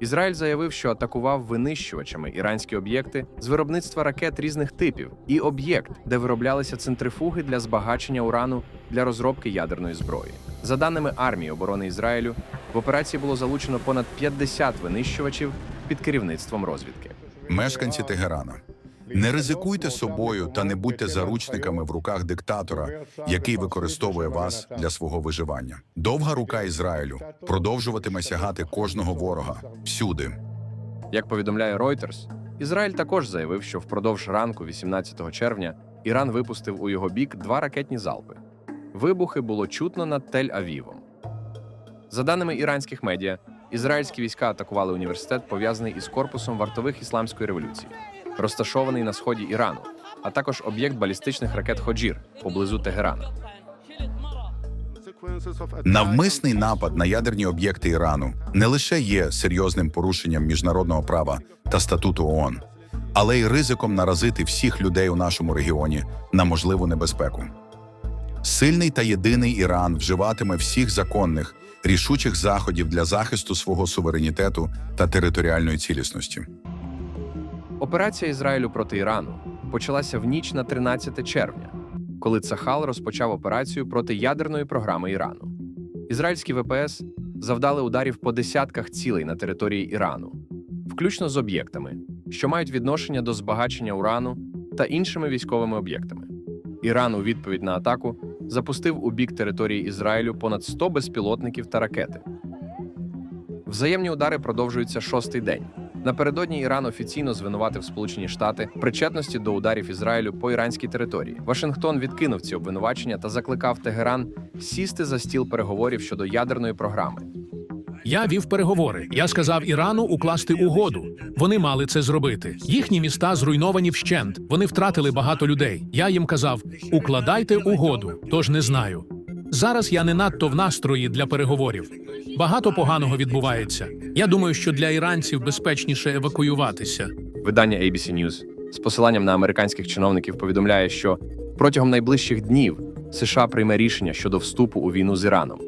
Ізраїль заявив, що атакував винищувачами іранські об'єкти з виробництва ракет різних типів і об'єкт, де вироблялися центрифуги для збагачення урану для розробки ядерної зброї. За даними армії оборони Ізраїлю, в операції було залучено понад 50 винищувачів під керівництвом розвідки. Мешканці Тегерана. Не ризикуйте собою та не будьте заручниками в руках диктатора, який використовує вас для свого виживання. Довга рука Ізраїлю продовжуватиме сягати кожного ворога всюди. Як повідомляє Reuters, Ізраїль також заявив, що впродовж ранку, 18 червня, Іран випустив у його бік два ракетні залпи. Вибухи було чутно над Тель-Авівом. За даними іранських медіа, ізраїльські війська атакували університет, пов'язаний із корпусом вартових ісламської революції, розташований на сході Ірану, а також об'єкт балістичних ракет Ходжір поблизу Тегерана. Навмисний напад на ядерні об'єкти Ірану не лише є серйозним порушенням міжнародного права та статуту ООН, але й ризиком наразити всіх людей у нашому регіоні на можливу небезпеку. Сильний та єдиний Іран вживатиме всіх законних, рішучих заходів для захисту свого суверенітету та територіальної цілісності. Операція Ізраїлю проти Ірану почалася в ніч на 13 червня, коли Цахал розпочав операцію проти ядерної програми Ірану. Ізраїльські ВПС завдали ударів по десятках цілей на території Ірану, включно з об'єктами, що мають відношення до збагачення урану та іншими військовими об'єктами. Іран у відповідь на атаку запустив у бік території Ізраїлю понад 100 безпілотників та ракети. Взаємні удари продовжуються шостий день. Напередодні Іран офіційно звинуватив Сполучені Штати причетності до ударів Ізраїлю по іранській території. Вашингтон відкинув ці обвинувачення та закликав Тегеран сісти за стіл переговорів щодо ядерної програми. Я вів переговори. Я сказав Ірану укласти угоду. Вони мали це зробити. Їхні міста зруйновані вщент. Вони втратили багато людей. Я їм казав: укладайте угоду. Тож не знаю. Зараз я не надто в настрої для переговорів. Багато поганого відбувається. Я думаю, що для іранців безпечніше евакуюватися. Видання ABC News з посиланням на американських чиновників повідомляє, що протягом найближчих днів США прийме рішення щодо вступу у війну з Іраном.